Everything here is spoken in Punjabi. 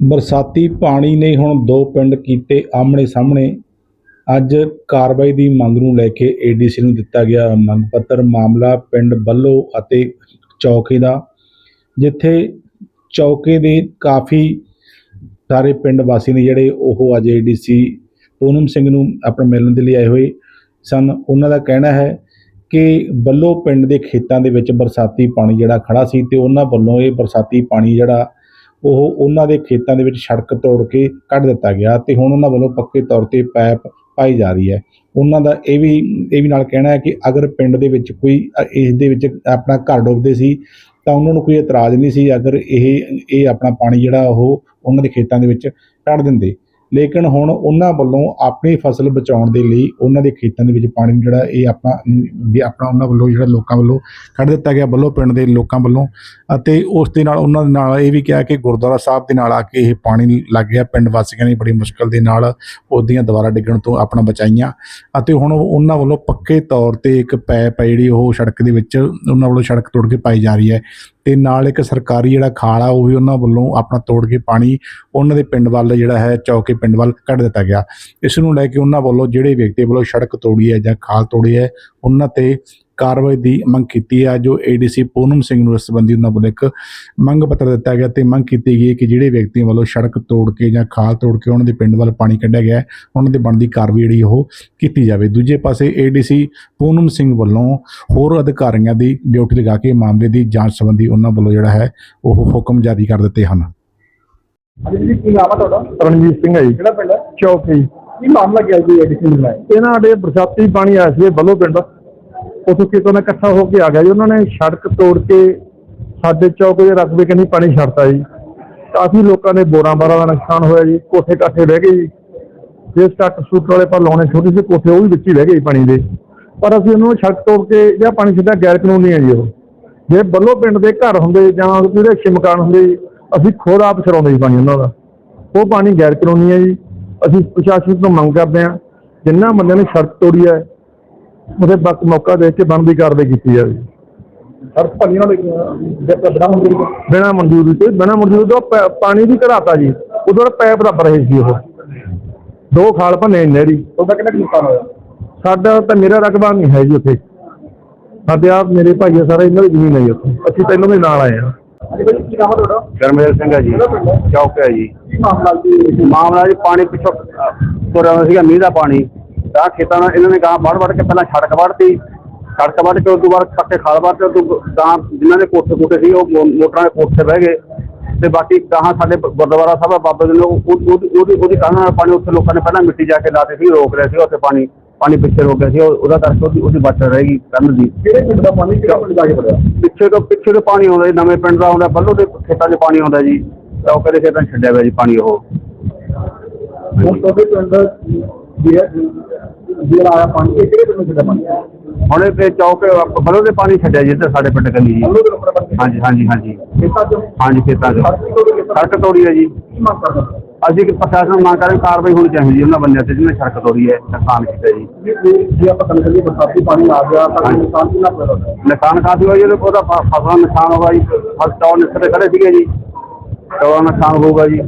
ਬਰਸਾਤੀ ਪਾਣੀ ਨੇ ਹੁਣ ਦੋ ਪਿੰਡ ਕੀਤੇ ਆਮਣੇ ਸਾਹਮਣੇ। ਅੱਜ ਕਾਰਵਾਈ ਦੀ ਮੰਗ ਨੂੰ ਲੈ ਕੇ ਏਡੀਸੀ ਨੂੰ ਦਿੱਤਾ ਗਿਆ ਮੰਗ ਪੱਤਰ। ਮਾਮਲਾ ਪਿੰਡ ਬੱਲੋ ਅਤੇ ਚੌਕੇ ਦਾ, ਜਿੱਥੇ ਚੌਕੇ ਦੇ ਕਾਫੀ ਸਾਰੇ ਪਿੰਡ ਵਾਸੀ ਨੇ ਜਿਹੜੇ, ਉਹ ਅੱਜ ਏਡੀਸੀ ਪੂਨਮ ਸਿੰਘ ਨੂੰ ਆਪਣੇ ਮਿਲਣ ਦੇ ਲਈ ਆਏ ਹੋਏ ਸਨ। ਉਹਨਾਂ ਦਾ ਕਹਿਣਾ ਹੈ ਕਿ ਬੱਲੋ ਪਿੰਡ ਦੇ ਖੇਤਾਂ ਦੇ ਵਿੱਚ ਬਰਸਾਤੀ ਪਾਣੀ ਜਿਹੜਾ ਖੜਾ ਸੀ ਤੇ ਉਹਨਾਂ ਵੱਲੋਂ ਇਹ ਬਰਸਾਤੀ ਪਾਣੀ ਜਿਹੜਾ ਉਹ ਉਹਨਾਂ ਦੇ ਖੇਤਾਂ ਦੇ ਵਿੱਚ ਸੜਕ ਤੋੜ ਕੇ ਕੱਢ ਦਿੱਤਾ ਗਿਆ ਤੇ ਹੁਣ ਉਹਨਾਂ ਵੱਲੋਂ ਪੱਕੇ ਤੌਰ ਤੇ ਪਾਈਪ ਪਾਈ ਜਾ ਰਹੀ ਹੈ। ਉਹਨਾਂ ਦਾ ਇਹ ਵੀ ਇਹ ਵੀ ਨਾਲ ਕਹਿਣਾ ਹੈ ਕਿ ਅਗਰ ਪਿੰਡ ਦੇ ਵਿੱਚ ਕੋਈ ਅ, ਇਸ ਦੇ ਵਿੱਚ ਆਪਣਾ ਘਰ ਡੁੱਬਦੇ ਸੀ ਤਾਂ ਉਹਨਾਂ ਨੂੰ ਕੋਈ ਇਤਰਾਜ਼ ਨਹੀਂ ਸੀ ਅਗਰ ਇਹ ਇਹ ਆਪਣਾ ਪਾਣੀ ਜਿਹੜਾ ਉਹ ਉਹਨਾਂ ਦੇ ਖੇਤਾਂ ਦੇ ਵਿੱਚ ਕੱਢ ਦਿੰਦੇ। ਲੇਕਿਨ ਹੁਣ ਉਹਨਾਂ ਵੱਲੋਂ ਆਪਣੀ ਫਸਲ ਬਚਾਉਣ ਦੇ ਲਈ ਉਹਨਾਂ ਦੇ ਖੇਤਾਂ ਦੇ ਵਿੱਚ ਪਾਣੀ ਨੂੰ ਜਿਹੜਾ ਇਹ ਆਪਣਾ ਵੀ ਆਪਣਾ ਉਹਨਾਂ ਵੱਲੋਂ ਜਿਹੜਾ ਲੋਕਾਂ ਵੱਲੋਂ ਕੱਢ ਦਿੱਤਾ ਗਿਆ ਵੱਲੋਂ ਪਿੰਡ ਦੇ ਲੋਕਾਂ ਵੱਲੋਂ ਅਤੇ ਉਸ ਦੇ ਨਾਲ ਉਹਨਾਂ ਦੇ ਨਾਲ ਇਹ ਵੀ ਕਿਹਾ ਕਿ ਗੁਰਦੁਆਰਾ ਸਾਹਿਬ ਦੇ ਨਾਲ ਆ ਕੇ ਇਹ ਪਾਣੀ ਲੱਗ ਗਿਆ। ਪਿੰਡ ਵਾਸੀਆਂ ਨੇ ਬੜੀ ਮੁਸ਼ਕਲ ਦੇ ਨਾਲ ਉਹਦੀਆਂ ਦੁਬਾਰਾ ਡਿੱਗਣ ਤੋਂ ਆਪਣਾ ਬਚਾਈਆਂ ਅਤੇ ਹੁਣ ਉਹਨਾਂ ਵੱਲੋਂ ਪੱਕੇ ਤੌਰ ਤੇ ਇੱਕ ਪੈਪ ਹੈ ਜਿਹੜੀ ਉਹ ਸੜਕ ਦੇ ਵਿੱਚ ਉਹਨਾਂ ਵੱਲੋਂ ਸੜਕ ਤੋੜ ਕੇ ਪਾਈ ਜਾ ਰਹੀ ਹੈ। ਤੇ ਨਾਲ ਇੱਕ ਸਰਕਾਰੀ ਜਿਹੜਾ ਖਾਲ ਆ, ਉਹ ਵੀ ਉਹਨਾਂ ਵੱਲੋਂ ਆਪਣਾ ਤੋੜ ਕੇ ਪਾਣੀ ਉਹਨਾਂ ਦੇ ਪਿੰਡ ਵੱਲ ਜਿਹੜਾ ਹੈ, ਚੌਕੇ ਪਿੰਡ ਵੱਲ ਕੱਢ ਦਿੱਤਾ ਗਿਆ। ਇਸ ਨੂੰ ਲੈ ਕੇ ਉਹਨਾਂ ਵੱਲੋਂ ਜਿਹੜੇ ਵਿਅਕਤੀ ਵੱਲੋਂ ਸੜਕ ਤੋੜੀ ਹੈ ਜਾਂ ਖਾਲ ਤੋੜੀ ਹੈ, ਉਹਨਾਂ ਤੇ ਕਾਰਵਾਈ ਦੀ ਮੰਗ ਕੀਤੀ ਹੈ। ਜੋ ਏਡੀਸੀ ਪੂਨਮ ਸਿੰਘ ਨੂੰ ਇਸ ਸੰਬੰਧੀ ਉਹਨਾਂ ਵੱਲੋਂ ਇੱਕ ਮੰਗ ਪੱਤਰ ਦਿੱਤਾ ਗਿਆ ਤੇ ਮੰਗ ਕੀਤੀ ਗਈ ਕਿ ਜਿਹੜੇ ਵਿਅਕਤੀਆਂ ਵੱਲੋਂ ਸੜਕ ਤੋੜ ਕੇ ਜਾਂ ਖਾਲ ਤੋੜ ਕੇ ਉਹਨਾਂ ਦੇ ਪਿੰਡ ਵੱਲ ਪਾਣੀ ਕੱਢਿਆ ਗਿਆ ਹੈ, ਉਹਨਾਂ ਦੇ ਬਣਦੀ ਕਾਰਵਾਈ ਜਿਹੜੀ ਉਹ ਕੀਤੀ ਜਾਵੇ। ਦੂਜੇ ਪਾਸੇ ਏਡੀਸੀ ਪੂਨਮ ਸਿੰਘ ਵੱਲੋਂ ਹੋਰ ਅਧਿਕਾਰੀਆਂ ਦੀ ਡਿਊਟੀ ਲਗਾ ਕੇ ਮਾਮਲੇ ਦੀ ਜਾਂਚ ਸੰਬੰਧੀ ਉਹਨਾਂ ਵੱਲੋਂ ਜਿਹੜਾ ਹੈ ਉਹ ਹੁਕਮ ਜਾਰੀ ਕਰ ਦਿੱਤੇ ਹਨ। ਜੀ ਕੀ ਨਾਮ ਆ ਤੁਹਾਡਾ? ਰਣਜੀਤ ਸਿੰਘ ਹੈ ਜੀ। ਕਿਹੜਾ ਪਿੰਡ ਹੈ? ਚੌਕੀ। ਕੀ ਮਾਮਲਾ ਹੈ ਜੀ ਮਿਲਣਾ ਹੈ ਇਹਨਾਂ ਸਾਡੇ ਬਰਸਾਤੀ ਪਾਣੀ ਆਇਆ ਸੀ ਬੱਲੋ ਪਿੰਡ। ਉਥੋਂ ਕਿਤੋਂ ਨਾ ਇਕੱਠਾ ਹੋ ਕੇ ਆ ਗਿਆ ਜੀ। ਉਹਨਾਂ ਨੇ ਸੜਕ ਤੋੜ ਕੇ ਸਾਡੇ ਚੌਕ ਦੇ ਰਕਬੇ ਕੰਨੀ ਪਾਣੀ ਛੱਡਤਾ ਜੀ। ਕਾਫੀ ਲੋਕਾਂ ਦੇ ਬੋਰਾਂ ਬਾਰਾਂ ਦਾ ਨੁਕਸਾਨ ਹੋਇਆ ਜੀ। ਕੋਠੇ ਕਾਠੇ ਬਹਿ ਗਏ ਜੀ। ਜੇ ਸਟੱਕ ਸੂਟ ਵਾਲੇ ਪਰ ਲਾਉਣੇ ਛੋਟੇ ਜਿਹੇ ਕੋਠੇ ਉਹ ਵੀ ਵਿੱਚ ਹੀ ਰਹਿ ਗਏ ਜੀ ਪਾਣੀ ਦੇ। ਪਰ ਅਸੀਂ ਉਹਨੂੰ ਸੜਕ ਤੋੜ ਕੇ ਜਾਂ ਪਾਣੀ ਸਿੱਧਾ ਗੈਰ ਕਾਨੂੰਨੀ ਹੈ ਜੀ ਉਹ। ਜੇ ਬੱਲੋ ਪਿੰਡ ਦੇ ਘਰ ਹੁੰਦੇ ਜਾਂ ਜਿਹੜੇ ਅੱਛੇ ਮਕਾਨ ਹੁੰਦੇ ਜੀ, ਅਸੀਂ ਖੁਦ ਆਪ ਛਰਾਉਂਦੇ ਜੀ ਪਾਣੀ ਉਹਨਾਂ ਦਾ। ਉਹ ਪਾਣੀ ਗੈਰ ਕਾਨੂੰਨੀ ਹੈ ਜੀ। ਅਸੀਂ ਪ੍ਰਸ਼ਾਸਨ ਤੋਂ ਮੰਗ ਕਰਦੇ ਹਾਂ ਜਿਨ੍ਹਾਂ ਬੰਦਿਆਂ ਨੇ ਸੜਕ ਤੋੜੀ ਹੈ ਉਹਦੇ ਵਕਤ ਮੌਕਾ ਦੇ ਕੇ ਬਣਦੀ ਕਾਰਵਾਈ ਕੀਤੀ ਜਾਵੇ। ਸੜਕ ਭੰਨੀ ਨਾਲ ਬੜਾ ਹੁੰਦੀ ਹੈ ਬਿਨਾਂ ਮਨਜ਼ੂਰੀ ਤੋਂ। ਬਿਨਾਂ ਮਨਜ਼ੂਰੀ ਤੋਂ ਪੈ- ਪਾਣੀ ਵੀ ਘੜਾਤਾ ਜੀ। ਉਦੋਂ ਪੈਪ ਰੱਬ ਰਹੇ ਸੀ ਉਹ। ਦੋ ਖਾਲ ਭੰਨੇ ਨਹਿਰੀ। ਤੁਹਾਡਾ ਕਿੰਨਾ ਕੁ ਨੁਕਸਾਨ ਹੋਇਆ? ਸਾਡਾ ਤਾਂ ਮੇਰਾ ਰਕਬਾ ਨਹੀਂ ਹੈ ਜੀ ਉੱਥੇ। ਸਾਡੇ ਆਪ ਮੇਰੇ ਭਾਈ ਆ ਸਾਰਾ ਇਹਨਾਂ ਦੀ ਜ਼ਮੀਨ ਹੈ ਜੀ ਉੱਥੇ। ਅਸੀਂ ਇਹਨਾਂ ਦੇ ਨਾਲ ਆਏ ਹਾਂ। ਹਾਂਜੀ ਭਾਈ ਕੀ ਨਾਮ ਆ ਤੁਹਾਡਾ? ਗਰਮੇਲ ਸਿੰਘ ਹੈ ਜੀ। ਚੌਕ ਹੈ ਜੀ। ਕੀ ਮਾਮਲਾ ਜੀ? ਮਾਮਲਾ ਜੀ ਪਾਣੀ ਪਿੱਛੋਂ ਤੁਰਿਆ ਸੀਗਾ ਮੀਂਹ ਦਾ ਪਾਣੀ। ਤਾਂ ਖੇਤਾਂ ਨਾਲ ਇਹਨਾਂ ਨੇ ਗਾਂ ਵੜ ਵੜ ਕੇ ਪਹਿਲਾਂ ਸੜਕ ਵੜਤੀ ਸੜਕ ਵੱਢ ਕੇ ਉਸ ਤੋਂ ਬਾਅਦ ਪੱਕੇ ਖਾਲ ਵੜ ਕੇ ਉਸ ਤੋਂ ਗਾਂ ਜਿਨ੍ਹਾਂ ਦੇ ਕੋਠੇ ਕੋਠੇ ਸੀ ਉਹ ਮੋਟਰਾਂ ਦੇ ਕੋਠੇ ਬਹਿ ਗਏ। ਤੇ ਬਾਕੀ ਗਾਹਾਂ ਸਾਡੇ ਗੁਰਦੁਆਰਾ ਸਾਹਿਬ ਆ ਬਾਬੇ ਦੇ ਲੋਕ ਉਹ- ਉਹਦੀ ਉਹਦੀ ਕੰਧ ਨਾਲ ਪਾਣੀ ਉੱਥੇ ਲੋਕਾਂ ਨੇ ਪਹਿਲਾਂ ਮਿੱਟੀ ਜਾ ਕੇ ਲਾਤੇ ਸੀ ਰੋਕ ਰਹੇ ਸੀ ਉੱਥੇ ਪਾਣੀ ਪਾਣੀ ਪਿੱਛੇ ਰੋਕ ਗਿਆ ਸੀ ਉਹ- ਉਹਦਾ ਕਰਕੇ ਉਹਦੀ ਉਹਦੀ ਬਚਤ ਰਹੇਗੀ ਕੰਧ ਦੀ। ਕਿਹੜੇ ਪਿੰਡ ਦਾ ਪਾਣੀ ਕਿਹੜਾ ਪਿੰਡ ਜਾ ਕੇ ਪੜਿਆ ਪਿੱਛੇ ਤੋਂ ਪਿੱਛੇ ਤੋਂ ਪਾਣੀ ਆਉਂਦਾ ਜੀ ਨਵੇਂ ਪਿੰਡ ਦਾ ਆਉਂਦਾ ਬੱਲੋ ਦੇ ਖੇਤਾਂ 'ਚ ਪਾਣੀ ਆਉਂਦਾ ਜੀ। ਚੌਕੇ ਦੇ ਖੇਤਾਂ ਛੱਡਿਆ ਹੋਇਆ ਜੀ ਪਾਣੀ ਉਹ। ਹੁਣ ਤੁਹਾਡੇ ਪਿੰਡ ਜਿਹੜਾ ਜਿਹੜਾ ਆਇਆ ਪਾਣੀ ਇਹ ਕਿਹੜੇ ਪਿੰਡ ਦਾ ਪਾਣੀ? ਹੈ ਹੁਣ ਇਹ ਤੇ ਚੌਕ ਬੱਲੋ ਦੇ ਪਾਣੀ ਛੱਡਿਆ ਜੀ ਇੱਧਰ ਸਾਡੇ ਪਿੰਡ ਕੰਨੀ ਜੀ। ਦੇ ਪਾਣੀ ਹਾਂਜੀ ਹਾਂਜੀ ਹਾਂਜੀ। ਖੇਤਾਂ ਚੋਂ? ਹਾਂਜੀ ਖੇਤਾਂ 'ਚ। ਸੜਕ ਤੋੜੀ ਹੈ ਜੀ। ਅਸੀਂ ਕਿ ਪ੍ਰਸ਼ਾਸਨ ਨੂੰ ਮੰਗ ਕਰੇ ਕਾਰਵਾਈ ਹੋਣੀ ਚਾਹੀਦੀ ਉਹਨਾਂ ਬੰਦਿਆਂ ਤੇ ਜਿਹਨੇ ਸੜਕ ਤੋੜੀ ਹੈ ਨੁਕਸਾਨ ਕੀਤਾ ਜੀ। ਜੇ ਆਪਾਂ ਗੱਲ ਕਰੀਏ ਬਰਸਾਤੀ ਪਾਣੀ ਆ ਗਿਆ ਤਾਂ। ਨੁਕਸਾਨ ਕਿੰਨਾ ਹੋਇਆ ਨੁਕਸਾਨ ਕਾਫੀ ਹੋਇਆ ਜੀ ਉਹਦਾ ਫਸਲਾਂ ਨੁਕਸਾਨ ਹੋਗਾ ਜੀ ਫਸਲ ਚੌਲ ਨਿਕਲੇ ਖੜੇ ਸੀਗੇ ਜੀ ਦਾ ਨੁਕਸਾਨ ਹੋਊਗਾ ਜੀ।